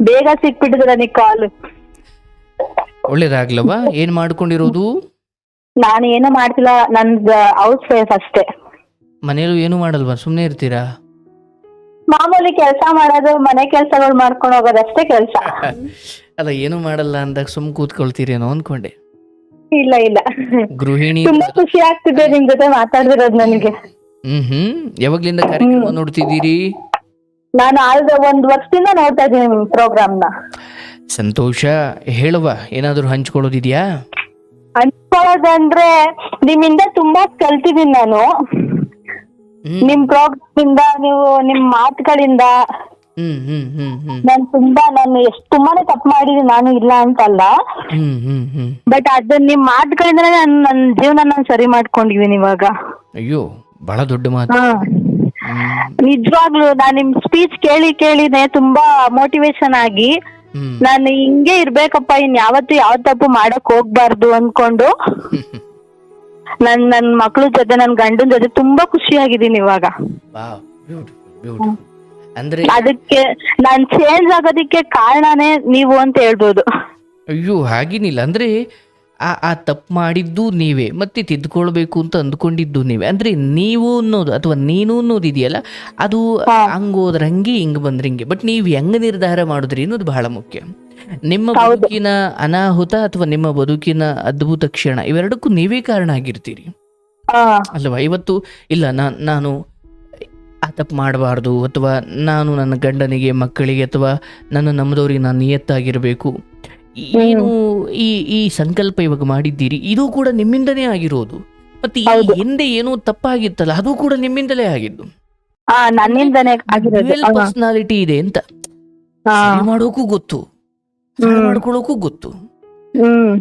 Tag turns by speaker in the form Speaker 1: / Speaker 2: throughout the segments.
Speaker 1: ಬೇಗ ಸಿಕ್ಬಿಟ್ಟಿದ್ರ ನನಗೆ ಕಾಲ್
Speaker 2: ಒಳ್ಳೇದಾಗ್ಲವ ಏನ್ ಮಾಡ್ಕೊಂಡಿರೋದು?
Speaker 1: ನಾನು ಏನು ಮಾಡ್ತಿಲ್ಲ. ನಂದ್ ಹೌಸ್ ವೈಫ್ ಅಷ್ಟೇ.
Speaker 2: ಮನೇಲೂ ಏನು ಮಾಡಲ್ವಾ? ಸುಮ್ಮನೆ ಇರ್ತೀರಾ?
Speaker 1: ಮಾಮೂಲಿ ಕೆಲಸ ಮಾಡೋದು ಮನೆ ಕೆಲಸಗಳು ಮಾಡ್ಕೊಂಡು ಹೋಗೋದಷ್ಟೇ ಕೆಲಸ.
Speaker 2: ಅಲ್ಲ ಏನು ಮಾಡಲ್ಲ ಅಂದಾಗ ಸುಮ್ ಕೂತ್ಕೊಳ್ತೀರೇನೋ ಅನ್ಕೊಂಡೆ.
Speaker 1: ಇಲ್ಲ ಇಲ್ಲ.
Speaker 2: ಗೃಹಿಣಿ
Speaker 1: ತುಂಬಾ ಖುಷಿ ಆಗ್ತಿದೆ ನಿಮ್ ಜೊತೆ ಮಾತಾಡ್ತಿರೋದು ನನಗೆ.
Speaker 2: ಹ್ಮ್ ಹ್ಮ್. ಯಾವಾಗ್ಲಿಂದ ಕಾರ್ಯಕ್ರಮ ನೋಡ್ತಿದ್ದೀರಿ?
Speaker 1: ನಾನು ಆಲ್ದ ಒಂದ್ ವರ್ಷದಿಂದ ನೋಡ್ತಾ ಇದ್ದೀನಿ ಪ್ರೋಗ್ರಾಮ್ನ.
Speaker 2: ಸಂತೋಷ ಹೇಳುವ ಏನಾದರೂ ಹಂಚ್ಕೊಳ್ಳೋದಿದ್ಯಾ?
Speaker 1: ಹಂಚ್ಕೊಳ್ಳೋದಂದ್ರೆ ನಿಮ್ಮಿಂದ ತುಂಬಾ ಕಲ್ತಿದ್ದೀನಿ ನಾನು.
Speaker 2: ಹ್ಮ್.
Speaker 1: ನಿಮ್ ಪ್ರೋಗ್ರಾಮ್ ಇಂದ ನೀವು ನಿಮ್ ಮಾತುಗಳಿಂದ.
Speaker 2: ಹ್ಮ್ ಹ್ಮ್ ಹ್ಮ್ ಹ್ಮ್.
Speaker 1: ನಾನು ತುಂಬಾ ನಾನು ಎಷ್ಟು ತುಂಬಾನೇ ತಪ್ಪು ಮಾಡಿದೀನಿ ನಾನು ಇಲ್ಲ ಅಂತಲ್ಲ.
Speaker 2: ಹ್ಮ್ ಹ್ಮ್ ಹ್ಮ್.
Speaker 1: ಬಟ್ ಅದನ್ನ ನಿಮ್ ಮಾತುಗಳಿಂದ ನಾನು ನನ್ನ ಜೀವನ ನಾನು ಸರಿ ಮಾಡ್ಕೊಂಡಿದೀನಿ ಇವಾಗ.
Speaker 2: ಅಯ್ಯೋ ಬಹಳ ದೊಡ್ಡ ಮಾತು.
Speaker 1: ಹಾ. ನಿಜವಾಗ್ಲು ನಾನ್ ನಿಮ್ ಸ್ಪೀಚ್ ಕೇಳಿ ಕೇಳಿನೇ ತುಂಬಾ ಮೋಟಿವೇಶನ್ ಆಗಿ
Speaker 2: ಹ್ಮ್.
Speaker 1: ನಾನು ಹಿಂಗೆ ಇರ್ಬೇಕಪ್ಪ ಇನ್ ಯಾವತ್ತು ಯಾವ ತಪ್ಪು ಮಾಡಕ್ ಹೋಗ್ಬಾರ್ದು ಅನ್ಕೊಂಡು ನನ್ ನನ್ ಮಕ್ಳ ಜೊತೆ ನನ್ ಗಂಡನ್ ಜೊತೆ ತುಂಬಾ ಖುಷಿಯಾಗಿದ್ದೀನಿ ಇವಾಗ.
Speaker 2: ವಾವ್ ಬ್ಯೂಟಿಫುಲ್ ಬ್ಯೂಟಿಫುಲ್ ಅಂದ್ರೆ
Speaker 1: ಅದಕ್ಕೆ ನಾನ್ ಚೇಂಜ್ ಆಗೋದಿಕ್ಕೆ ಕಾರಣನೇ ನೀವು ಅಂತ ಹೇಳ್ಬೋದು.
Speaker 2: ಅಯ್ಯೋ ಹಾಗೇನಿಲ್ಲ. ಅಂದ್ರೆ ಆ ಆ ತಪ್ಪು ಮಾಡಿದ್ದು ನೀವೇ ಮತ್ತೆ ತಿದ್ಕೊಳ್ಬೇಕು ಅಂತ ಅಂದ್ಕೊಂಡಿದ್ದು ನೀವೇ. ಅಂದ್ರೆ ನೀವು ಅನ್ನೋದು ಅಥವಾ ನೀನು ಅನ್ನೋದು ಇದೆಯಲ್ಲ ಅದು. ಹಂಗೋದ್ರ ಹಂಗೆ ಹಿಂಗ್ ಬಂದ್ರೆ ಹಿಂಗೆ. ಬಟ್ ನೀವು ಹೆಂಗ್ ನಿರ್ಧಾರ ಮಾಡಿದ್ರಿ ಅನ್ನೋದು ಬಹಳ ಮುಖ್ಯ. ನಿಮ್ಮ ಬದುಕಿನ ಅನಾಹುತ ಅಥವಾ ನಿಮ್ಮ ಬದುಕಿನ ಅದ್ಭುತ ಕ್ಷಣ ಇವೆರಡಕ್ಕೂ ನೀವೇ ಕಾರಣ ಆಗಿರ್ತೀರಿ. ಅಲ್ವಾ? ಇವತ್ತು ಇಲ್ಲ ನಾನು ನಾನು ಆ ತಪ್ಪು ಮಾಡಬಾರ್ದು ಅಥವಾ ನಾನು ನನ್ನ ಗಂಡನಿಗೆ ಮಕ್ಕಳಿಗೆ ಅಥವಾ ನನ್ನ ನಮ್ಮದವ್ರಿಗೆ ನಾನು ನಿಯತ್ತಾಗಿರಬೇಕು. ಏನು ಈ ಈ ಸಂಕಲ್ಪ ಇವಾಗ ಮಾಡಿದ್ದೀರಿ ಇದು ಕೂಡ ನಿಮ್ಮಿಂದನೇ ಆಗಿರೋದು. ಮತ್ತೆ ಈ
Speaker 1: ಹಿಂದೆ.
Speaker 2: ಏನೋ ತಪ್ಪಾಗಿತ್ತಲ್ಲ ಅದು ಕೂಡ ನಿಮ್ಮಿಂದಲೇ ಆಗಿದ್ದು.
Speaker 1: ನನ್ನಿಂದನೇ.
Speaker 2: ಪರ್ಸನಾಲಿಟಿ ಇದೆ ಅಂತ. ಮಾಡೋಕೂ ಗೊತ್ತು. ಮಾಡ್ಕೊಳ್ಳೋಕೂ ಗೊತ್ತು.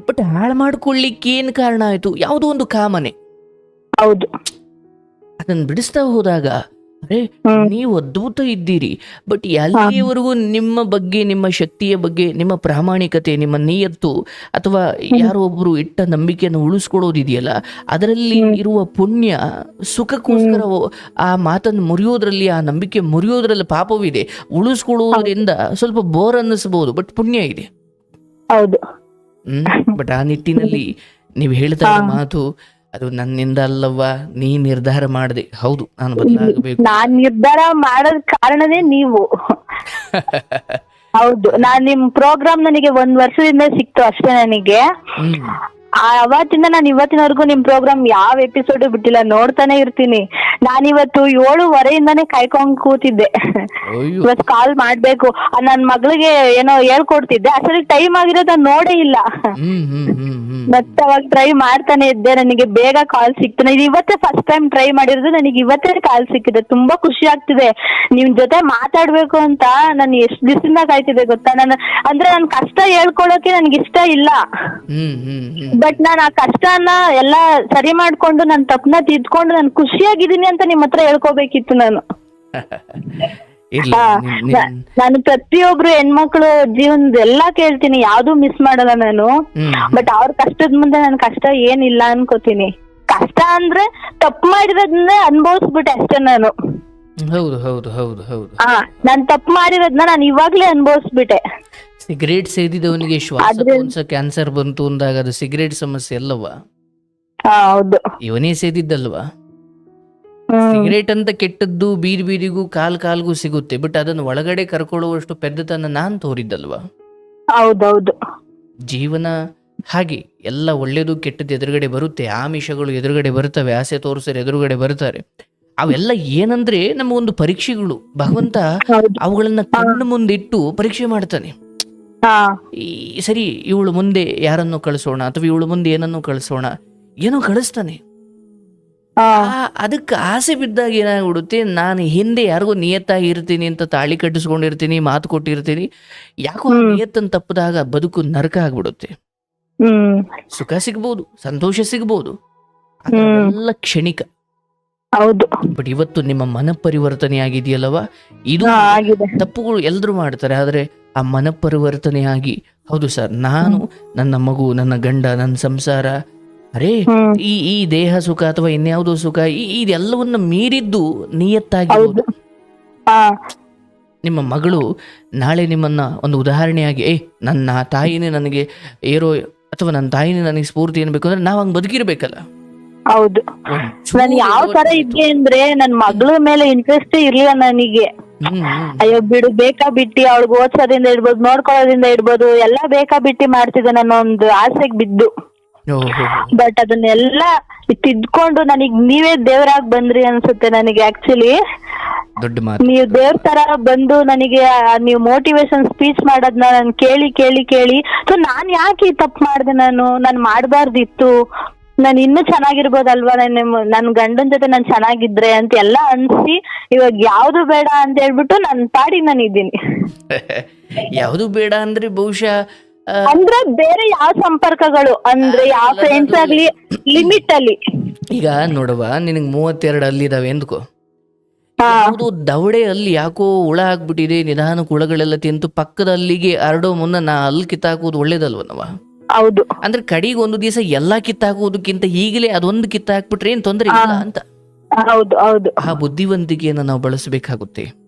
Speaker 2: ಬಟ್ ಹಾಳು ಮಾಡ್ಕೊಳ್ಳಿಕ್ಕೆ ಏನ್ ಕಾರಣ ಆಯ್ತು? ಯಾವುದೋ ಒಂದು ಕಾಮನೆ.
Speaker 1: ಹೌದು.
Speaker 2: ಅದನ್ನ ಬಿಡಿಸ್ತಾ ಹೋದಾಗ ಅರೆ ನೀವು ಅದ್ಭುತ ಇದ್ದೀರಿ. ಬಟ್ ಎಲ್ಲಿಯವರೆಗೂ ನಿಮ್ಮ ಬಗ್ಗೆ ನಿಮ್ಮ ಶಕ್ತಿಯ ಬಗ್ಗೆ ನಿಮ್ಮ ಪ್ರಾಮಾಣಿಕತೆ ನಿಮ್ಮ ನಿಯತ್ತು ಅಥವಾ ಯಾರೋ ಒಬ್ರು ಇಟ್ಟ ನಂಬಿಕೆಯನ್ನು ಉಳಿಸ್ಕೊಡೋದಿದೆಯಲ್ಲ ಅದರಲ್ಲಿ ಇರುವ ಪುಣ್ಯ ಸುಖಕ್ಕೋಸ್ಕರ ಆ ಮಾತನ್ನು ಮುರಿಯೋದ್ರಲ್ಲಿ ಆ ನಂಬಿಕೆ ಮುರಿಯೋದ್ರಲ್ಲಿ ಪಾಪವಿದೆ. ಉಳಿಸ್ಕೊಳ್ಳೋದ್ರಿಂದ ಸ್ವಲ್ಪ ಬೋರ್ ಅನ್ನಿಸಬಹುದು ಬಟ್ ಪುಣ್ಯ ಇದೆ.
Speaker 1: ಹೌದು.
Speaker 2: ಹ್ಮ್ ಬಟ್ ಆ ನಿಟ್ಟಿನಲ್ಲಿ ನೀವು ಹೇಳ್ತಾ ಮಾತು ಅದು ನನ್ನಿಂದ ಅಲ್ಲವ್ವ ನೀ ನಿರ್ಧಾರ ಮಾಡಿದೆ. ಹೌದು ನಾನು ಬದಲಾಗಬೇಕು.
Speaker 1: ನಾನ್ ನಿರ್ಧಾರ ಮಾಡೋದ್ ಕಾರಣನೇ ನೀವು. ಹೌದು ನಾನ್ ನಿಮ್ ಪ್ರೋಗ್ರಾಮ್ ನನಗೆ ಒಂದ್ ವರ್ಷದಿಂದ ಸಿಕ್ತು ಅಷ್ಟೇ ನನಗೆ.
Speaker 2: ಹ್ಮ್.
Speaker 1: ಅವತ್ತಿಂದ ನಾನು ಇವತ್ತಿನವರೆಗೂ ನಿಮ್ ಪ್ರೋಗ್ರಾಮ್ ಯಾವ ಎಪಿಸೋಡ್ ಬಿಟ್ಟಿಲ್ಲ ನೋಡ್ತಾನೆ ಇರ್ತೀನಿ. ನಾನಿವತ್ತು ಏಳುವರೆಯಿಂದಾನೇ ಕಾಯ್ಕೊಂಡ್ ಕೂತಿದ್ದೆ.
Speaker 2: ಅಯ್ಯೋ.
Speaker 1: ಇವತ್ ಕಾಲ್ ಮಾಡ್ಬೇಕು. ಆ ನನ್ ಮಗಳಿಗೆ ಏನೋ ಹೇಳ್ಕೊಡ್ತಿದ್ದೆ. ಅಸಲಿ ಟೈಮ್ ಆಗಿರೋದ್ ನಾನ್ ನೋಡೇ ಇಲ್ಲ.
Speaker 2: ಹ್ಮ್ ಹ್ಮ್ ಹ್ಮ್ ಹ್ಮ್.
Speaker 1: ಮತ್ತೆ ಅವಾಗ ಟ್ರೈ ಮಾಡ್ತಾನೆ ಇದ್ದೆ. ನನಗೆ ಬೇಗ ಕಾಲ್ ಸಿಕ್ತು. ಇದು ಇವತ್ತೇ ಫಸ್ಟ್ ಟೈಮ್ ಟ್ರೈ ಮಾಡಿರೋದು. ನನಗೆ ಇವತ್ತೇ ಕಾಲ್ ಸಿಕ್ಕಿದೆ. ತುಂಬಾ ಖುಷಿ ಆಗ್ತಿದೆ. ನಿಮ್ ಜೊತೆ ಮಾತಾಡ್ಬೇಕು ಅಂತ ನಾನು ಎಷ್ಟ್ ದಿವಸದಿಂದ ಕಾಯ್ತಿದ್ದೆ ಗೊತ್ತಾ? ನಾನು ಅಂದ್ರೆ ನನ್ ಕಷ್ಟ ಹೇಳ್ಕೊಳಕ್ಕೆ ನನ್ಗೆ ಇಷ್ಟ ಇಲ್ಲ.
Speaker 2: ಹ್ಮ್ ಹ್ಮ್ ಹ್ಮ್.
Speaker 1: ಬಟ್ ನಾನು ಆ ಕಷ್ಟನ ಎಲ್ಲ ಸರಿ ಮಾಡ್ಕೊಂಡು ನನ್ನ ತಪ್ಪನ್ನ ತಿದ್ಕೊಂಡು ನಾನು ಖುಷಿಯಾಗಿದ್ದೀನಿ ಅಂತ ನಿಮ್ ಹತ್ರ ಹೇಳ್ಕೊಬೇಕಿತ್ತು ನಾನು.
Speaker 2: ಇರ್ಲಿ
Speaker 1: ಹಾ,
Speaker 2: ನಿನ್-
Speaker 1: ನಾ-
Speaker 2: ನಿನ್-
Speaker 1: ನಾನು ಪ್ರತಿಯೊಬ್ರು ಹೆಣ್ಮಕ್ಳು ಜೀವನದ ಎಲ್ಲಾ ಕೇಳ್ತೀನಿ ಯಾವ್ದು ಮಿಸ್ ಮಾಡಲ್ಲ ನಾನು.
Speaker 2: ಹ್ಮ್.
Speaker 1: ಬಟ್ ಅವ್ರ ಕಷ್ಟದ ಮುಂದೆ ನನ್ ಕಷ್ಟ ಏನಿಲ್ಲ ಅನ್ಕೋತೀನಿ. ಕಷ್ಟ ಅಂದ್ರೆ ತಪ್ಪು ಮಾಡಿರೋದನ್ನ ಅನ್ಭವಿಸ್ಬಿಟ್ಟೆ ಅಷ್ಟೇ ನಾನು.
Speaker 2: ಹೌದು ಹೌದು ಹೌದು ಹೌದು.
Speaker 1: ಹಾ ನಾನ್ ತಪ್ಪು ಮಾಡಿರೋದನ್ನ ನಾನು ಇವಾಗ್ಲೇ ಅನ್ಭವಿಸ್ಬಿಟ್ಟೆ.
Speaker 2: ಸಿಗರೇಟ್ ಸೇದಿದವನಿಗೆ ಶ್ವಾಸಕೋಶ ಕ್ಯಾನ್ಸರ್ ಬಂತು ಅಂದಾಗ ಅದು ಸಿಗರೇಟ್ ಸಮಸ್ಯೆ ಅಲ್ಲವಾ?
Speaker 1: ಹೌದು.
Speaker 2: ಇವನೇ ಸೇದಿದ್ದಲ್ವಾ? ಸಿಗರೇಟ್ ಅಂತ ಕೆಟ್ಟದ್ದು ಬೀರ್ ಬೀರಿಗೂ ಕಾಲ್ ಕಾಲ್ಗೂ ಸಿಗುತ್ತೆ ಬಟ್ ಅದನ್ನು ಒಳಗಡೆ ಕರ್ಕೊಳ್ಳುವಷ್ಟು ಪೆದ್ದತನ ನಾನ್ ತೋರಿದ್ದಲ್ವಾ?
Speaker 1: ಹೌದೌದು.
Speaker 2: ಜೀವನ ಹಾಗೆ ಎಲ್ಲ ಒಳ್ಳೇದು ಕೆಟ್ಟದ್ದು ಎದುರುಗಡೆ ಬರುತ್ತೆ ಆಮಿಷಗಳು ಎದುರುಗಡೆ ಬರ್ತವೆ ಆಸೆ ತೋರಿಸರು ಎದುರುಗಡೆ ಬರ್ತಾರೆ. ಅವೆಲ್ಲ ಏನಂದ್ರೆ ನಮ್ಮ ಒಂದು ಪರೀಕ್ಷೆಗಳು. ಭಗವಂತ ಅವುಗಳನ್ನ ಕಣ್ಣು ಮುಂದಿಟ್ಟು ಪರೀಕ್ಷೆ ಮಾಡ್ತಾನೆ. ಈ ಸರಿ ಇವಳು ಮುಂದೆ ಯಾರನ್ನು ಕಳಿಸೋಣ ಅಥವಾ ಇವಳು ಮುಂದೆ ಏನನ್ನು ಕಳಿಸೋಣ? ಏನೋ ಕಳಿಸ್ತಾನೆ. ಅದಕ್ಕೆ ಆಸೆ ಬಿದ್ದಾಗ ಏನಾಗ್ಬಿಡುತ್ತೆ? ನಾನು ಹಿಂದೆ ಯಾರಿಗೂ ನಿಯತ್ತಾಗಿ ಇರ್ತೀನಿ ಅಂತ ತಾಳಿ ಕಟ್ಟಿಸ್ಕೊಂಡಿರ್ತೀನಿ ಮಾತು ಕೊಟ್ಟಿರ್ತೀನಿ. ಯಾಕೋ ನಿಯತ್ತನ್ನು ತಪ್ಪದಾಗ ಬದುಕು ನರಕ ಆಗ್ಬಿಡುತ್ತೆ. ಸುಖ ಸಿಗ್ಬೋದು ಸಂತೋಷ ಸಿಗ್ಬೋದು. ಎಲ್ಲ ಕ್ಷಣಿಕ.
Speaker 1: ಹೌದು.
Speaker 2: ಬಟ್ ಇವತ್ತು ನಿಮ್ಮ ಮನ ಪರಿವರ್ತನೆ ಆಗಿದೆಯಲ್ಲವಾ ಇದು ತಪ್ಪುಗಳು ಎಲ್ಲರೂ ಮಾಡ್ತಾರೆ ಆದರೆ ಆ ಮನಪರಿವರ್ತನೆಯಾಗಿ ಹೌದು ಸರ್ ನಾನು ನನ್ನ ಮಗು ನನ್ನ ಗಂಡ ನನ್ನ ಸಂಸಾರ ಅರೇ ಈ ಈ ದೇಹ ಸುಖ ಅಥವಾ ಇನ್ಯಾವುದೋ ಸುಖ ಈ ಇದೆಲ್ಲವನ್ನ ಮೀರಿದ್ದು ನಿಯತ್ತಾಗಿ
Speaker 1: ಹೌದು. ಹಾ
Speaker 2: ನಿಮ್ಮ ಮಗಳು ನಾಳೆ ನಿಮ್ಮನ್ನ ಒಂದು ಉದಾಹರಣೆಯಾಗಿ ಏ ನನ್ನ ತಾಯಿನೇ ನನಗೆ ಏರೋ ಅಥವಾ ನನ್ನ ತಾಯಿನೇ ನನಗೆ ಸ್ಫೂರ್ತಿ ಏನ್ಬೇಕು ಅಂದ್ರೆ ನಾವ್ ಹಂಗ್ ಬದುಕಿರ್ಬೇಕಲ್ಲ.
Speaker 1: ಹೌದು. ನಾನು ಯಾವ ತರ ಇದ್ದೆ ಅಂದ್ರೆ ನನ್ ಮಗಳ ಮೇಲೆ ಇಂಟ್ರೆಸ್ಟ್ ಇರ್ಲಿಲ್ಲ ನನಗೆ. ಅಯ್ಯೋ ಬಿಡು ಬೇಕಾ ಬಿಟ್ಟಿ ಅವಳಿಗೆ ಓದ್ಸೋದ್ರಿಂದ ಇಡ್ಬೋದು ನೋಡ್ಕೊಳ್ಳೋದ್ರಿಂದ ಇಡ್ಬೋದು ಎಲ್ಲ ಬೇಕಾ ಬಿಟ್ಟಿ ಮಾಡ್ತಿದ್ದೆ ನನ್ನ ಒಂದು ಆಸೆಗ್ ಬಿದ್ದು. ಬಟ್ ಅದನ್ನೆಲ್ಲ ತಿದ್ಕೊಂಡು ನನಗ್ ನೀವೇ ದೇವರಾಗ್ ಬಂದ್ರಿ ಅನ್ಸುತ್ತೆ ನನಗೆ ಆಕ್ಚುಲಿ ನೀವು ದೇವ್ರ ತರ ಬಂದು ನನಗೆ ನೀವು ಮೋಟಿವೇಶನ್ ಸ್ಪೀಚ್ ಮಾಡೋದ್ನ ನಾನು ಕೇಳಿ ಕೇಳಿ ಕೇಳಿ. ಸೊ ನಾನ್ ಯಾಕೆ ಈ ತಪ್ಪು ಮಾಡಿದೆ ನಾನು? ನಾನು ಮಾಡಬಾರ್ದಿತ್ತು. ನಾನು ಇನ್ನೂ ಚೆನ್ನಾಗಿರ್ಬೋದಲ್ವಾ? ನನ್ನ ನನ್ನ ಗಂಡನ ಜೊತೆ ನಾನು ಚೆನ್ನಾಗಿದ್ರೆ ಅಂತ ಎಲ್ಲ ಅನ್ಸಿ ಇವಾಗ ಯಾವ್ದು ಬೇಡ ಅಂತ ಹೇಳ್ಬಿಟ್ಟು ನನ್ನ ಪಾಡಿ ನಾನು ಇದ್ದೀನಿ.
Speaker 2: ಯಾವುದು ಬೇಡ ಅಂದ್ರೆ ಬಹುಶಃ
Speaker 1: ಅಂದ್ರೆ ಬೇರೆ ಯಾವ ಸಂಪರ್ಕಗಳು? ಅಂದ್ರೆ ಯಾವ ಫ್ರೆಂಡ್ಸ್ ಆಗ್ಲಿ ಲಿಮಿಟ್ ಅಲ್ಲಿ.
Speaker 2: ಈಗ ನೋಡುವ ನಿನಗೆ ಮೂವತ್ತೆರಡು ಅಲ್ಲಿದಾವೆ ಎಂದ್ಕೋ?
Speaker 1: ಅದು
Speaker 2: ಯಾವುದು ದವಡೆ ಅಲ್ಲಿ ಯಾಕೋ ಹುಳ ಹಾಕ್ಬಿಟ್ಟಿದೆ ನಿಧಾನಕ್ಕೆ ಹುಳಗಳೆಲ್ಲ ತಿಂತು ಪಕ್ಕದಲ್ಲಿಗೆ ಹರಡೋ ಮುನ್ನ ನಾ ಅಲ್ಲಿ ಕಿತ್ತಾಕೋದು ಒಳ್ಳೇದಲ್ವನವ
Speaker 1: ಹೌದು.
Speaker 2: ಅಂದ್ರೆ ಕಡಿಗೆ ಒಂದು ದಿವಸ ಎಲ್ಲಾ ಕಿತ್ತಾಕೋದಕ್ಕಿಂತ ಈಗಲೇ ಅದೊಂದು ಕಿತ್ತಾಕ್ಬಿಟ್ರೆ ಏನ್ ತೊಂದರೆ ಇಲ್ಲ ಅಂತ.
Speaker 1: ಹೌದು ಹೌದು.
Speaker 2: ಆ ಬುದ್ಧಿವಂತಿಕೆಯನ್ನ ನಾವು ಬಳಸಬೇಕಾಗುತ್ತೆ.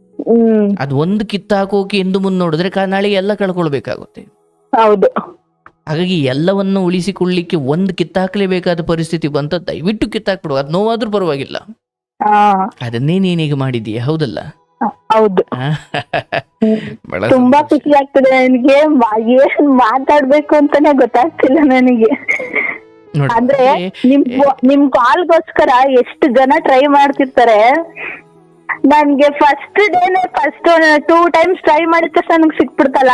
Speaker 2: ಅದ್ ಒಂದು ಕಿತ್ತಾಕೋಕೆ ಎಂದು ಮುಂದೆ ನೋಡಿದ್ರೆ ನಾಳೆ ಎಲ್ಲ ಕಳ್ಕೊಳ್ಬೇಕಾಗುತ್ತೆ.
Speaker 1: ಹೌದು.
Speaker 2: ಹಾಗಾಗಿ ಎಲ್ಲವನ್ನು ಉಳಿಸಿಕೊಳ್ಳಿಕ್ಕೆ ಒಂದು ಕಿತ್ತಾಕ್ಲೇಬೇಕಾದ ಪರಿಸ್ಥಿತಿ ಬಂತ ದಯವಿಟ್ಟು ಕಿತ್ತಾಕ್ಬಿಡು. ಅದ್ ನೋವಾದ್ರೂ ಪರವಾಗಿಲ್ಲ. ಅದನ್ನೇ ನೀನೀಗ ಮಾಡಿದೀಯ ಹೌದಲ್ಲ?
Speaker 1: ಹೌದು.
Speaker 2: ಬಹಳ
Speaker 1: ತುಂಬಾ
Speaker 2: ಸಂತೋಷ.
Speaker 1: ಖುಷಿ ಆಗ್ತದೆ ನನಗೆ. ಏನ್ ಮಾತಾಡ್ಬೇಕು ಅಂತಾನೆ ಗೊತ್ತಾಗ್ತಿಲ್ಲ ನನಗೆ.
Speaker 2: ನೋಡಿ,
Speaker 1: ಅಂದ್ರೆ ನಿಮ್ ನಿಮ್ ಕಾಲ್ಗೋಸ್ಕರ ಎಷ್ಟು ಜನ ಟ್ರೈ ಮಾಡ್ತಿರ್ತಾರೆ? ನನ್ಗೆ ಫಸ್ಟ್ ಡೇನೆ ಫಸ್ಟ್ ಟೂ ಟೈಮ್ಸ್ ಟ್ರೈ ಮಾಡಿದ ತಕ್ಷಣ ನನ್ಗೆ ಸಿಕ್ಬಿಡ್ತಲ್ಲ.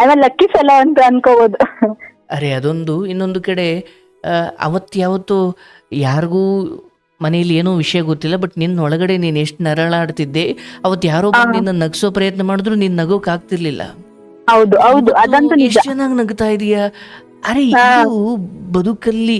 Speaker 1: ಐ ಲಕ್ಕಿ ಫೆಲೋ ಅಂತ ಅನ್ಕೋಬಹುದು
Speaker 2: ಅರೆ ಅದೊಂದು. ಇನ್ನೊಂದು ಕಡೆ ಆ, ಅವತ್ತು ಯಾವತ್ತು ಯಾರಿಗೂ ಮನೆಯಲ್ಲಿ ಏನೋ ವಿಷಯ ಗೊತ್ತಿಲ್ಲ ಬಟ್ ನಿನ್ನ ಒಳಗಡೆ ನೀನು ಎಷ್ಟು ನರಳಾಡ್ತಿದ್ದೆ ಅವತ್ತು ಯಾರೋ ಬಂದು ನಿನ್ನ ನಗ್ಸೋ ಪ್ರಯತ್ನ ಮಾಡಿದ್ರು ನಿನ್ ನಗೋಕ್ ಆಗ್ತಿರ್ಲಿಲ್ಲ
Speaker 1: ಹೌದು ಹೌದು ಅದಂತೂ ನಿಜ.
Speaker 2: ಎಷ್ಟು ಚೆನ್ನಾಗಿ ನಗ್ತಾ ಇದೀಯಾ? ಅರೆ ಇದು ಬದುಕಲ್ಲಿ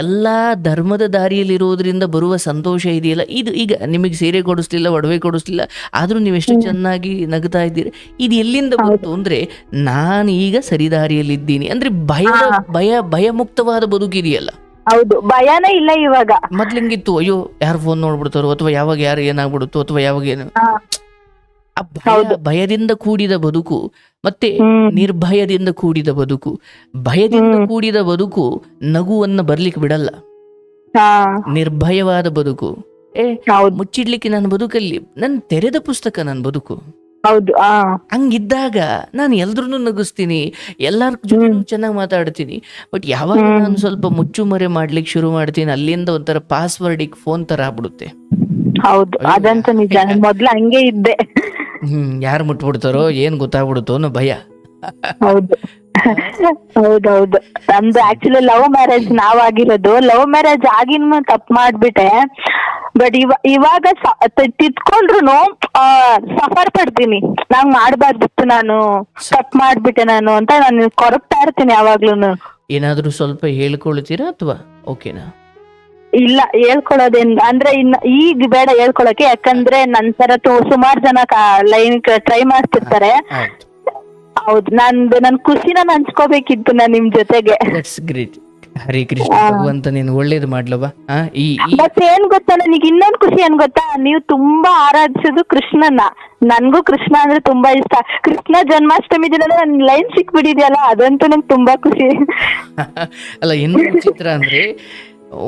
Speaker 2: ಎಲ್ಲಾ ಧರ್ಮದ ದಾರಿಯಲ್ಲಿ ಇರೋದ್ರಿಂದ ಬರುವ ಸಂತೋಷ ಇದೆಯಲ್ಲ? ಇದು ಈಗ ನಿಮಗೆ ಸೀರೆ ಕೊಡಿಸ್ಲಿಲ್ಲ ಒಡವೆ ಕೊಡಿಸ್ಲಿಲ್ಲ ಆದ್ರೂ ನೀವು ಎಷ್ಟು ಚೆನ್ನಾಗಿ ನಗ್ತಾ ಇದ್ದೀರಿ. ಇದು ಎಲ್ಲಿಂದ ಬಂತು ಅಂದ್ರೆ ನಾನು ಈಗ ಸರಿದಾರಿಯಲ್ಲಿದ್ದೀನಿ. ಅಂದ್ರೆ ಭಯ ಭಯ ಭಯಮುಕ್ತವಾದ ಬದುಕಿದೆಯಲ್ಲ?
Speaker 1: ಹೌದು. ಭಯನೇ ಇಲ್ಲ ಇವಾಗ.
Speaker 2: ಮೊದ್ಲು ಹಿಂಗಿತ್ತು ಅಯ್ಯೋ ಯಾರು ಫೋನ್ ನೋಡ್ಬಿಡ್ತಾರೋ ಅಥವಾ ಯಾವಾಗ ಯಾರು ಏನಾಗ್ಬಿಡುತ್ತೋ ಅಥವಾ ಯಾವಾಗ ಏನು
Speaker 1: ಹಾ.
Speaker 2: ಆ ಭಯ ಭಯದಿಂದ ಕೂಡಿದ ಬದುಕು. ಮತ್ತೆ
Speaker 1: ಹ್ಮ್.
Speaker 2: ನಿರ್ಭಯದಿಂದ ಕೂಡಿದ ಬದುಕು. ಭಯದಿಂದ ಕೂಡಿದ ಬದುಕು ನಗುವನ್ನ ಬರ್ಲಿಕ್ಕೆ ಬಿಡಲ್ಲ.
Speaker 1: ಹಾ.
Speaker 2: ನಿರ್ಭಯವಾದ ಬದುಕು. ಏ
Speaker 1: ಹೌದು.
Speaker 2: ಮುಚ್ಚಿಡ್ಲಿಕ್ಕೆ ನನ್ನ ಬದುಕಲ್ಲಿ ನನ್ನ ತೆರೆದ ಪುಸ್ತಕ ನನ್ನ ಬದುಕು.
Speaker 1: ಹೌದು ಆ.
Speaker 2: ಹಂಗಿದ್ದಾಗ ನಾನು ಎಲ್ರು ನಗಿಸ್ತೀನಿ. ಎಲ್ಲಾರ ಜೊತೆ ಚೆನ್ನಾಗಿ ಮಾತಾಡ್ತೀನಿ. ಬಟ್ ಯಾವಾಗ ನಾನು ಸ್ವಲ್ಪ ಮುಚ್ಚುಮರೆ ಮಾಡ್ಲಿಕ್ಕೆ ಶುರು ಮಾಡ್ತೀನಿ. ಅಲ್ಲಿಂದ ಒಂಥರ ಪಾಸ್ವರ್ಡಿಗೆ ಫೋನ್ ತರ ಆಗ್ಬಿಡುತ್ತೆ.
Speaker 1: ಹೌದು ಅದಂತ ನಿಜ. ಮೊದ್ಲು ಹಂಗೆ ಇದ್ದೆ.
Speaker 2: ಹ್ಮ್ ಯಾರು ಮುಟ್ಬಿಡ್ತಾರೋ ಏನ್ ಗೊತ್ತಾಗ್ಬಿಡುತ್ತೋ ಅನ್ನೋ ಭಯ.
Speaker 1: ಹೌದು. ಹೌದೌದು. ನಮ್ದು ಆಕ್ಚುಲಿ ಲವ್ ಮ್ಯಾರೇಜ್ ನಾವಾಗಿರೋದು. ಲವ್ ಮ್ಯಾರೇಜ್ ಆಗಿನ ತಪ್ಪು ಮಾಡ್ಬಿಟ್ಟೆ. ಬಟ್ ಇವ ಇವಾಗ ತಿದ್ಕೊಂಡ್ರು ಸಫರ್ ಪಡ್ತೀನಿ. ನಂಗ್ ಮಾಡ್ಬಾರ್ದಿತ್ತು ನಾನು. ತಪ್ಪು ಮಾಡ್ಬಿಟ್ಟೆ ನಾನು ಅಂತ ನಾನು ಕೊರಗ್ತಾ ಇರ್ತೀನಿ ಯಾವಾಗ್ಲೂ
Speaker 2: ಏನಾದ್ರೂ ಸ್ವಲ್ಪ ಹೇಳ್ಕೊಳ್ತೀರಾ ಅಥವಾ ಓಕೆನಾ?
Speaker 1: ಇಲ್ಲ ಹೇಳ್ಕೊಳ್ಳೋದೇನ್ ಅಂದ್ರೆ ಇನ್ನ ಈಗ ಬೇಡ ಹೇಳ್ಕೊಳಕ್ಕೆ. ಯಾಕಂದ್ರೆ ನಂತರ ಸುಮಾರು ಜನ ಲೈನ್ ಟ್ರೈ ಮಾಡ್ತಿರ್ತಾರೆ. ಹೌದು ನಂದು ನನ್ ಖುಷಿನ ಹಂಚ್ಕೋಬೇಕಿತ್ತು ನಾನ್ ನಿಮ್ ಜೊತೆಗೆ.
Speaker 2: ದಟ್ಸ್ ಗ್ರೇಟ್ ಹರಿ ಕೃಷ್ಣ ಭಗವಂತ ನೀನು ಒಳ್ಳೇದು ಮಾಡ್ಲವ ಆ ಈ ಈ
Speaker 1: ಏನ್ ಗೊತ್ತಾ ನನಗೆ ಇನ್ನೊಂದ್ ಖುಷಿ ಏನ್ ಗೊತ್ತಾ ನೀವು ತುಂಬಾ ಆರಾಧಿಸೋದು ಕೃಷ್ಣನ. ನನ್ಗೂ ಕೃಷ್ಣ ಅಂದ್ರೆ ತುಂಬಾ ಇಷ್ಟ. ಕೃಷ್ಣ ಜನ್ಮಾಷ್ಟಮಿ ದಿನ ನನ್ ಲೈನ್ ಸಿಕ್ಬಿಟ್ಟಿದ್ಯಲ್ಲ ಅದಂತೂ ನಂಗೆ ತುಂಬಾ ಖುಷಿ.
Speaker 2: ಅಲ್ಲ ಇನ್ನೊಂದು ಚಿತ್ರ ಅಂದ್ರೆ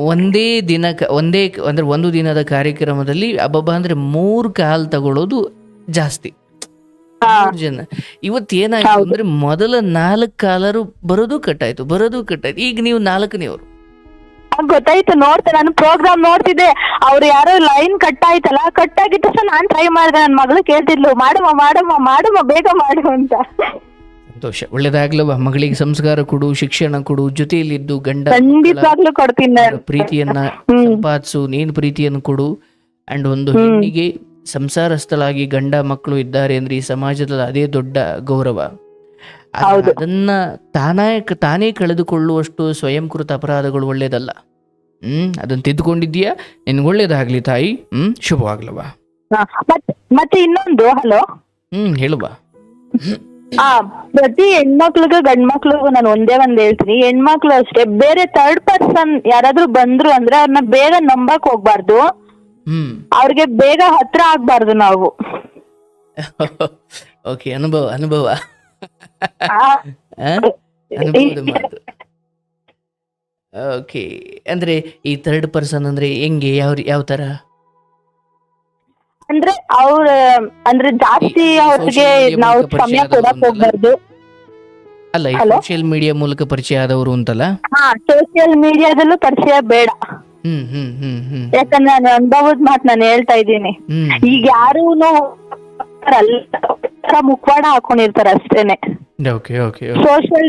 Speaker 2: ಒಂದೇ ದಿನ ಕ- ಒಂದೇ ಕ- ಅಂದ್ರೆ ಒಂದು ದಿನದ ಕಾರ್ಯಕ್ರಮದಲ್ಲಿ ಅಬ್ಬಬ್ಬ ಅಂದ್ರೆ ಮೂರ್ ಕಾಲ್ ತಗೊಳ್ಳೋದು ಜಾಸ್ತಿ. ಮೂರ್ ಜನ. ಇವತ್ತು ಏನಾಯ್ತು ಅಂದ್ರೆ ಮೊದಲ ನಾಲ್ಕು ಕಾಲರು ಬರೋದು ಕಟ್ಟಾಯ್ತು ಬರೋದು ಕಟ್ಟಾಯ್ತು. ಈಗ ನೀವು ನಾಲ್ಕನೇವರು
Speaker 1: ಗೊತ್ತಾಯ್ತು ನೋಡ್ತೆ ನಾನು ಪ್ರೋಗ್ರಾಮ್ ನೋಡ್ತಿದ್ದೆ. ಅವ್ರು ಯಾರೋ ಲೈನ್ ಕಟ್ ಆಯ್ತಲ್ಲ ಕಟ್ ಆಗಿದ ತಕ್ಷಣ ನಾನ್ ಟ್ರೈ ಮಾಡಿದೆ ನನ್ನ ಮಗಳು ಕೇಳ್ತಿದ್ಲು ಮಾಡಮ್ಮ ಮಾಡಮ್ಮ ಮಾಡಮ್ಮ ಬೇಗ ಮಾಡು ಅಂತ.
Speaker 2: ಸಂತೋಷ. ಒಳ್ಳೇದಾಗ್ಲವ ಮಗಳಿಗೆ ಸಂಸ್ಕಾರ ಕೊಡು ಶಿಕ್ಷಣ ಕೊಡು ಜೊತೆಯಲ್ಲಿದ್ದು ಗಂಡ
Speaker 1: ಖಂಡಿತವಾಗ್ಲೂ ಕೊಡ್ತೀನಿ
Speaker 2: ಪ್ರೀತಿಯನ್ನ ಸಂಪಾದಿಸು ನೀನ್ ಪ್ರೀತಿಯನ್ನು ಕೊಡು. ಅಂಡ್ ಒಂದು ಹೆಣ್ಣಿಗೆ ಸಂಸಾರಸ್ಥಳಾಗಿ ಗಂಡ ಮಕ್ಕಳು ಇದ್ದಾರೆ ಅಂದ್ರೆ ಈ ಸಮಾಜದಲ್ಲಿ ಅದೇ ದೊಡ್ಡ ಗೌರವ. ಅದನ್ನ ತಾನೇ ತಾನೇ ಕಳೆದುಕೊಳ್ಳುವಷ್ಟು ಸ್ವಯಂಕೃತ ಅಪರಾಧಗಳು ಒಳ್ಳೇದಲ್ಲ. ಹ್ಮ್ ಅದನ್ನ ತಿದ್ದುಕೊಂಡಿದ್ಯಾ ನಿನ್ಗೆ ಒಳ್ಳೇದಾಗ್ಲಿ ತಾಯಿ. ಹ್ಮ್ ಶುಭವಾಗ್ಲವ.
Speaker 1: ಮತ್ತೆ ಇನ್ನೊಂದು ಹಲೋ?
Speaker 2: ಹ್ಮ್ ಹೇಳುವ.
Speaker 1: ಆ ಪ್ರತಿ ಹೆಣ್ಮಕ್ಳಿಗೂ ಗಂಡ್ ಮಕ್ಳಿಗೂ ನಾನು ಒಂದೇ ಒಂದ್ ಹೇಳ್ತೀನಿ. ಹೆಣ್ಮಕ್ಳು ಅಷ್ಟೇ ಬೇರೆ ಥರ್ಡ್ ಪರ್ಸನ್ ಯಾರಾದ್ರೂ ಬಂದ್ರು ಅಂದ್ರೆ ಅವ್ರನ್ನ ಬೇಗ ನಂಬಕ್ ಹೋಗ್ಬಾರ್ದು. ಅವ್ರಿಗೆ ಬೇಗ ಹತ್ರ ಆಗ್ಬಾರ್ದು ನಾವು.
Speaker 2: ಓಕೆ ಅನುಭವ ಅನುಭವ? ಅನುಭವದ ಮಾತು. ಓಕೆ ಅಂದ್ರೆ ಈ ಥರ್ಡ್ ಪರ್ಸನ್ ಅಂದ್ರೆ ಹೆಂಗೆ ಯಾವ ಯಾವ ತರ?
Speaker 1: ಅಂದ್ರೆ ಅವ್ರ ಅಂದ್ರೆ ಜಾಸ್ತಿ ಅವ್ರಿಗೆ ನಾವು ಸಮಯ ಕೊಡಕ್ ಹೋಗ್ಬಾರ್ದು.
Speaker 2: ಅಲ್ಲ ಈ ಸೋಷಿಯಲ್ ಮೀಡಿಯಾ ಮೂಲಕ ಪರಿಚಯ ಆದವರು ಅಂತಲ್ಲ?
Speaker 1: ಹಾ ಸೋಶಿಯಲ್ ಮೀಡಿಯಾದಲ್ಲೂ ಪರಿಚಯ ಬೇಡ.
Speaker 2: ಹ್ಮ್ ಹ್ಮ್ ಹ್ಮ್ ಹ್ಮ್.
Speaker 1: ಯಾಕಂದ್ರೆ ನಾನು ಅನುಭವದ ಮಾತು ನಾನು ಹೇಳ್ತಾ ಇದ್ದೀನಿ.
Speaker 2: ಹ್ಮ್.
Speaker 1: ಈಗ ಯಾರು ಮುಖವಾಡ ಹಾಕೊಂಡಿರ್ತಾರೆ ಅಷ್ಟೇನೆ.
Speaker 2: ಓಕೆ ಓಕೆ
Speaker 1: ಸೋಷಿಯಲ್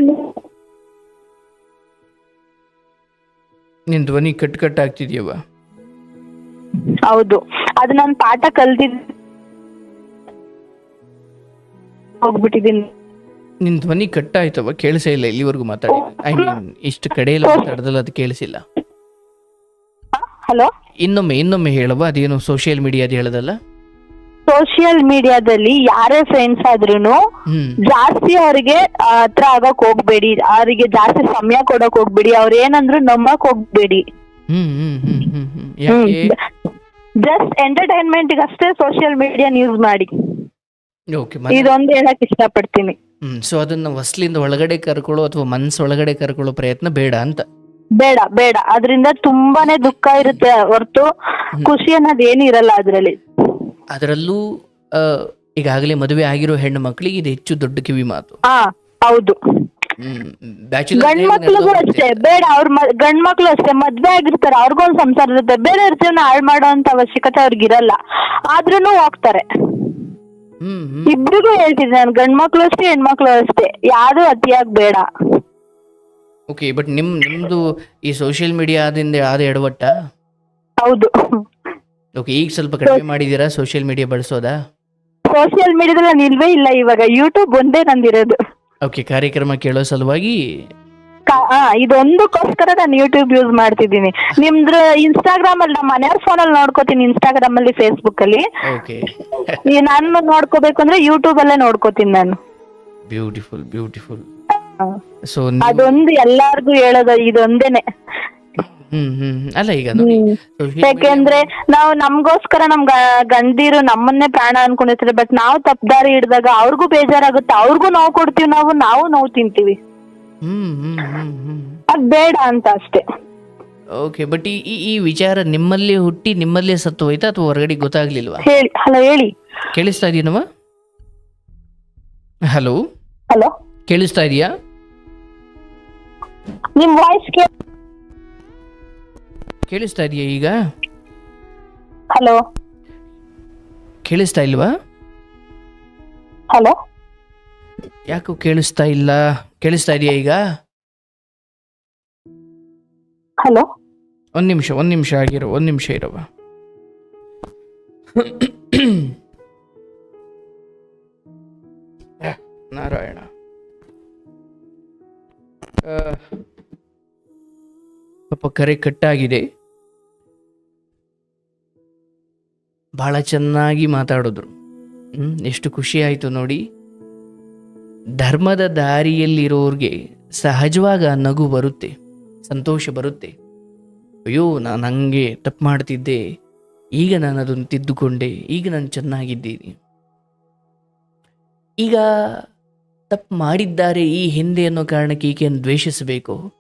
Speaker 2: ನಿನ್ ಧ್ವನಿ ಕಟ್ ಕಟ್ ಆಗ್ತಿದ್ಯವ
Speaker 1: ಹೌದು. ಅದು ನಾನು ಪಾಠ ಕಲ್ತಿದ್ ಹೋಗ್ಬಿಟ್ಟಿದೀನಿ
Speaker 2: ನಿನ್ ಧ್ವನಿ ಕಟ್ ಆಯ್ತವ ಕೇಳಿಸೇ ಇಲ್ಲ ಇಲ್ಲಿವರೆಗೂ ಮಾತಾಡಿ. ಐ ಮೀನ್ ಇಷ್ಟು ಕಡೆಯಲ್ಲಿ ಮಾತಾಡ್ದಲ್ಲ ಅದು ಕೇಳಿಸಿಲ್ಲ.
Speaker 1: ಹಲೋ?
Speaker 2: ಇನ್ನೊಮ್ಮೆ ಇನ್ನೊಮ್ಮೆ ಹೇಳುವ ಅದೇನು ಸೋಷಿಯಲ್ ಮೀಡಿಯಾದ ಹೇಳದಲ್ಲ?
Speaker 1: ಸೋಷಿಯಲ್ ಮೀಡಿಯಾದಲ್ಲಿ ಯಾರೇ ಫ್ರೆಂಡ್ಸ್ ಆದ್ರೂನು
Speaker 2: ಹ್ಮ್.
Speaker 1: ಜಾಸ್ತಿ ಅವ್ರಿಗೆ ಆ, ಹತ್ರ ಆಗಕ್ ಹೋಗ್ಬೇಡಿ. ಅವರಿಗೆ ಜಾಸ್ತಿ ಸಮಯ ಕೊಡಕ್ ಹೋಗ್ಬೇಡಿ. ಅವ್ರ ಏನಂದ್ರು ನಂಬಕ್ ಹೋಗ್ಬೇಡಿ.
Speaker 2: ಹ್ಮ್ ಹ್ಮ್ ಹ್ಮ್ ಹ್ಮ್ ಹ್ಮ್ ಯಾಕೆ?
Speaker 1: ಜಸ್ಟ್ ಎಂಟರ್ಟೈನ್ಮೆಂಟ್ ಅಷ್ಟೇ ಸೋಷಿಯಲ್ ಮೀಡಿಯಾ ಯೂಸ್ ಮಾಡಿ.
Speaker 2: ಓಕೆ
Speaker 1: ಇದೊಂದು ಹೇಳಕ್ ಇಷ್ಟಪಡ್ತೀನಿ.
Speaker 2: ಹ್ಮ್ ಸೊ ಅದನ್ನ ಹೊಸ್ಲಿಂದ ಒಳಗಡೆ ಕರ್ಕೊಳ್ಳೋ ಅಥವಾ ಮನ್ಸ್ ಒಳಗಡೆ ಕರ್ಕೊಳ್ಳೋ ಪ್ರಯತ್ನ ಬೇಡ ಅಂತ.
Speaker 1: ಬೇಡ ಬೇಡ. ಅದರಿಂದ ತುಂಬಾನೇ ದುಃಖ ಇರುತ್ತೆ ಹೊರತು. ಖುಷಿ ಅನ್ನೋದು ಏನು ಇರಲ್ಲ ಅದರಲ್ಲಿ.
Speaker 2: ಅದರಲ್ಲೂ ಈಗಾಗಲೇ ಮದುವೆ ಆಗಿರೋ ಹೆಣ್ಣು ಮಕ್ಕಳಿಗೆ ಇದು ಹೆಚ್ಚು ದೊಡ್ಡ ಕಿವಿ ಮಾತು.
Speaker 1: ಹಾ ಹೌದು. ಗಂಡ್ ಮಕ್ಳಿಗೂ ಅಷ್ಟೇ. ಬೇಡ ಅವ್ರ ಗಂಡ್ ಮಕ್ಳು ಅಷ್ಟೇ. ಮದ್ವೆ ಆಗಿರ್ತಾರೆ ಅವ್ರಿಗೊಂದ್ ಸಂಸಾರ ಇರುತ್ತೆ. ಬೇರೆ ಜೀವನ ಹಾಳು ಮಾಡುವಂತ ಅವಶ್ಯಕತೆ ಅವ್ರಿಗೆ ಇರಲ್ಲ. ಆದ್ರೂನು ಹೋಗ್ತಾರೆ. ಇಬ್ರಿಗೂ ಹೇಳ್ತಿದ್ದೆ ನಾನು ಗಂಡ್ ಮಕ್ಳು ಅಷ್ಟೇ ಹೆಣ್ಮಕ್ಳು ಅಷ್ಟೇ. ಯಾರು ಅತಿಯಾಗಿ ಬೇಡ.
Speaker 2: ಓಕೆ ಬಟ್ ನಿಮ್ ನಿಮ್ದು ಈ ಸೋಶಿಯಲ್ ಮೀಡಿಯಾದಿಂದ ಆದ ಎಡವಟ್ಟ?
Speaker 1: ಹೌದು.
Speaker 2: ಓಕೆ ಈಗ ಸ್ವಲ್ಪ ಕಡಿಮೆ ಮಾಡಿದೀರಾ? Social media ಬಳಸೋದಾ?
Speaker 1: ಸೋಶಿಯಲ್ ಮೀಡಿಯಾದಲ್ಲಿ ನಿಲ್ವೇ ಇಲ್ಲ ಇವಾಗ. ಯೂಟ್ಯೂಬ್ ಒಂದೇ ನಂದಿರೋದು.
Speaker 2: ಓಕೆ ಕಾರ್ಯಕ್ರಮ ಕೇಳೋ ಸಲುವಾಗಿ?
Speaker 1: ಕ- ಆ, ಇದೊಂದಕ್ಕೋಸ್ಕರ ನಾನು ಯೂಟ್ಯೂಬ್ ಯೂಸ್ ಮಾಡ್ತಿದ್ದೀನಿ. ನಿಮ್ದು ಇನ್ಸ್ಟಾಗ್ರಾಮ್ ಅಲ್ಲಿ ನಮ್ಮ ಮನೆಯವ್ರ ಅಲ್ಲಿ ನೋಡ್ಕೋತೀನಿ ಇನ್ಸ್ಟಾಗ್ರಾಮ್ ಅಲ್ಲಿ ಫೇಸ್ಬುಕ್ ಅಲ್ಲಿ.
Speaker 2: ಓಕೆ
Speaker 1: ಈ ನಾನು ನೋಡ್ಕೋಬೇಕು ಅಂದ್ರೆ ಯೂಟ್ಯೂಬ್ ಅಲ್ಲೇ ನೋಡ್ಕೋತೀನಿ ನಾನು.
Speaker 2: Beautiful beautiful. ಸೊ
Speaker 1: ಅದೊಂದು ಎಲ್ಲಾರ್ಗು ಹೇಳೋದು ಇದೊಂದೇನೆ.
Speaker 2: ಅಲ್ಲ ಈಗ ನೋಡಿ
Speaker 1: ಯಾಕೆಂದ್ರೆ ನಾವು ನಮ್ಗೋಸ್ಕರ ನಮ್ ಗಂಡೀರು ನಮ್ಮನ್ನೇ ಪ್ರಾಣ ಅನ್ಕೊಂಡಿರ್ತಾರೆ ಬಟ್ ನಾವು ತಪ್ಪದಾರಿ ಹಿಡ್ದಾಗ ಅವ್ರಿಗೂ ಬೇಜಾರಾಗುತ್ತೆ ಅವ್ರಿಗೂ ನೋವು ಕೊಡ್ತೀವಿ ನಾವು ನಾವು ನೋವು ತಿಂತೀವಿ. ಅದ್ ಬೇಡ ಅಂತ ಅಷ್ಟೇ.
Speaker 2: ಓಕೆ ಬಟ್ ಈ ಈ- ಈ ವಿಚಾರ ನಿಮ್ಮಲ್ಲಿ ಹುಟ್ಟಿ ನಿಮ್ಮಲ್ಲೇ ಸತ್ತು ಹೋಯ್ತಾ ಅಥವಾ ಹೊರಗಡೆ ಗೊತ್ತಾಗ್ಲಿಲ್ವಾ?
Speaker 1: ಹೇಳಿ ಹಲೋ ಹೇಳಿ.
Speaker 2: ಕೇಳಿಸ್ತಾ ಇದೀನವ ಹಲೋ?
Speaker 1: ಹಲೋ?
Speaker 2: ಕೇಳಿಸ್ತಾ ಇದೆಯಾ?
Speaker 1: ನಿಮ್ ವಾಯ್ಸ್
Speaker 2: ಕೇಳಿಸ್ತಾ ಇದೆಯಾ ಈಗ?
Speaker 1: ಹಲೋ
Speaker 2: ಕೇಳಿಸ್ತಾ ಇಲ್ವಾ?
Speaker 1: ಹಲೋ
Speaker 2: ಯಾಕೋ ಕೇಳಿಸ್ತಾ ಇಲ್ಲ? ಕೇಳಿಸ್ತಾ ಇದೆಯಾ ಈಗ?
Speaker 1: ಹಲೋ
Speaker 2: ಒಂದ್ ನಿಮಿಷ ಒಂದ್ ನಿಮಿಷ ಆಗಿರೋ ಒಂದ್ ನಿಮಿಷ ಇರವ ನಾರಾಯಣ. ಪಾಪ ಕರೆ ಕಟ್ಟಾಗಿದೆ. ಭಾಳ ಚೆನ್ನಾಗಿ ಮಾತಾಡಿದ್ರು. ಎಷ್ಟು ಖುಷಿ ಆಯ್ತು ನೋಡಿ. ಧರ್ಮದ ದಾರಿಯಲ್ಲಿರೋರಿಗೆ ಸಹಜವಾಗ ನಗು ಬರುತ್ತೆ, ಸಂತೋಷ ಬರುತ್ತೆ. ಅಯ್ಯೋ, ನಾನು ಹಂಗೆ ತಪ್ಪು ಮಾಡ್ತಿದ್ದೆ. ಈಗ ನಾನು ಅದನ್ನು ತಿದ್ದುಕೊಂಡೆ, ಈಗ ನಾನು ಚೆನ್ನಾಗಿದ್ದೀನಿ. ಈಗ ತಪ್ಪು ಮಾಡಿದ್ದಾರೆ ಈ ಹಿಂದೆ ಅನ್ನೋ ಕಾರಣಕ್ಕೆ ಈಕೆಯನ್ನು ದ್ವೇಷಿಸಬೇಕು.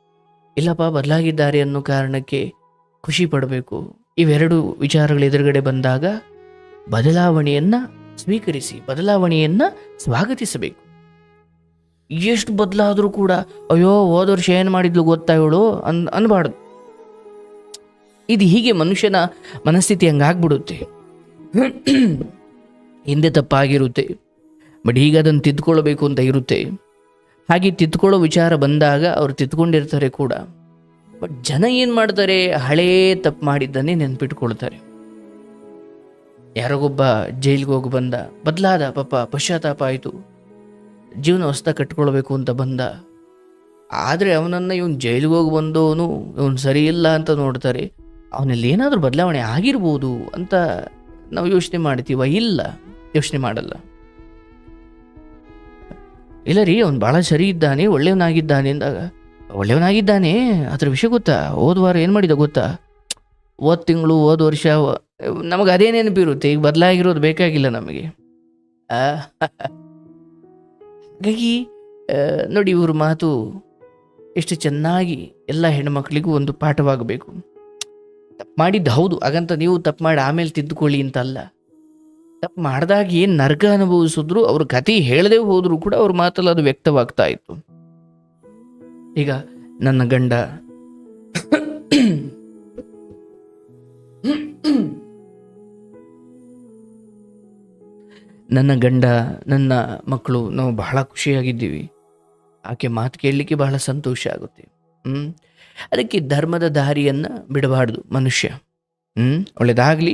Speaker 2: ಇಲ್ಲಪ್ಪ, ಬದಲಾಗಿದ್ದಾರೆ ಅನ್ನೋ ಕಾರಣಕ್ಕೆ ಖುಷಿ ಪಡಬೇಕು. ಇವೆರಡು ವಿಚಾರಗಳು ಎದುರುಗಡೆ ಬಂದಾಗ ಬದಲಾವಣೆಯನ್ನ ಸ್ವೀಕರಿಸಿ, ಬದಲಾವಣೆಯನ್ನ ಸ್ವಾಗತಿಸಬೇಕು. ಎಷ್ಟು ಬದಲಾದರೂ ಕೂಡ, ಅಯ್ಯೋ, ಹೋದ ವರ್ಷ ಏನು ಮಾಡಿದ್ಲು ಗೊತ್ತಾ ಇವಳು ಅನ್, ಅನ್ಬಾರ್ದು. ಇದು ಹೀಗೆ ಮನುಷ್ಯನ ಮನಸ್ಥಿತಿ ಹಂಗಾಗ್ಬಿಡುತ್ತೆ. ಹಿಂದೆ ತಪ್ಪಾಗಿರುತ್ತೆ. ಬಟ್ ಈಗ ಅದನ್ನು ತಿದ್ದುಕೊಳ್ಬೇಕು ಅಂತ ಇರುತ್ತೆ. ಹಾಗೆ ತಿದ್ಕೊಳ್ಳೋ ವಿಚಾರ ಬಂದಾಗ ಅವರು ತಿದ್ಕೊಂಡಿರ್ತಾರೆ ಕೂಡ. ಬಟ್ ಜನ ಏನು ಮಾಡ್ತಾರೆ? ಹಳೇ ತಪ್ಪು ಮಾಡಿದ್ದನ್ನೇ ನೆನ್ಪಿಟ್ಕೊಳ್ತಾರೆ. ಯಾರಿಗೊಬ್ಬ ಜೈಲಿಗೆ ಹೋಗಿ ಬಂದ, ಬದಲಾದ, ಪಾಪ ಪಶ್ಚಾತ್ತಾಪ ಆಯಿತು. ಜೀವನ ಹೊಸ್ತ ಕಟ್ಕೊಳ್ಬೇಕು ಅಂತ ಬಂದ. ಆದರೆ ಅವನನ್ನು ಇವನು ಜೈಲಿಗೆ ಹೋಗಿ ಬಂದವನು ಇವನು ಸರಿ ಇಲ್ಲ ಅಂತ ನೋಡ್ತಾರೆ. ಅವನಲ್ಲಿ ಏನಾದರೂ ಬದಲಾವಣೆ ಆಗಿರ್ಬೋದು ಅಂತ ನಾವು ಯೋಚನೆ ಮಾಡ್ತೀವ? ಇಲ್ಲ, ಯೋಚನೆ ಮಾಡಲ್ಲ. ಇಲ್ಲ ರೀ, ಅವ್ನು ಭಾಳ ಸರಿ ಇದ್ದಾನೆ, ಒಳ್ಳೆಯವನಾಗಿದ್ದಾನೆ ಅಂದಾಗ. ಒಳ್ಳೆಯವನಾಗಿದ್ದಾನೆ, ಅದ್ರ ವಿಷಯ ಗೊತ್ತಾ? ಹೋದ ವಾರ ಏನು ಮಾಡಿದ ಗೊತ್ತಾ? ಹೋದ ತಿಂಗಳು, ಹೋದ ವರ್ಷ, ನಮಗೆ ಅದೇ ನೆನಪಿರುತ್ತೆ ಈಗ ಬದಲಾಗಿರೋದು ಬೇಕಾಗಿಲ್ಲ ನಮಗೆ. ಹಾಗಾಗಿ ನೋಡಿ ಇವ್ರ ಮಾತು ಎಷ್ಟು ಚೆನ್ನಾಗಿ ಎಲ್ಲ ಹೆಣ್ಮಕ್ಳಿಗೂ ಒಂದು ಪಾಠವಾಗಬೇಕು. ತಪ್ಪು ಮಾಡಿದ್ದು ಹೌದು, ಹಾಗಂತ ನೀವು ತಪ್ಪು ಮಾಡಿ ಆಮೇಲೆ ತಿದ್ದುಕೊಳ್ಳಿ ಅಂತ ಅಲ್ಲ ತಪ್ಪು ಮಾಡಿದಾಗ ಏನು ನರಕ ಅನುಭವಿಸಿದ್ರು, ಅವ್ರ ಕತೆ ಹೇಳದೆ ಹೋದರೂ ಕೂಡ ಅವ್ರ ಮಾತಲ್ಲಿ ಅದು ವ್ಯಕ್ತವಾಗ್ತಾ ಇತ್ತು. ಈಗ ನನ್ನ ಗಂಡ ನನ್ನ ಗಂಡ, ನನ್ನ ಮಕ್ಕಳು, ನಾವು ಬಹಳ ಖುಷಿಯಾಗಿದ್ದೀವಿ. ಆಕೆ ಮಾತು ಕೇಳಲಿಕ್ಕೆ ಬಹಳ ಸಂತೋಷ ಆಗುತ್ತೆ. ಹ್ಞೂ ಅದಕ್ಕೆ ಧರ್ಮದ ದಾರಿಯನ್ನು ಬಿಡಬಾರ್ದು ಮನುಷ್ಯ. ಹ್ಞೂ ಒಳ್ಳೇದಾಗಲಿ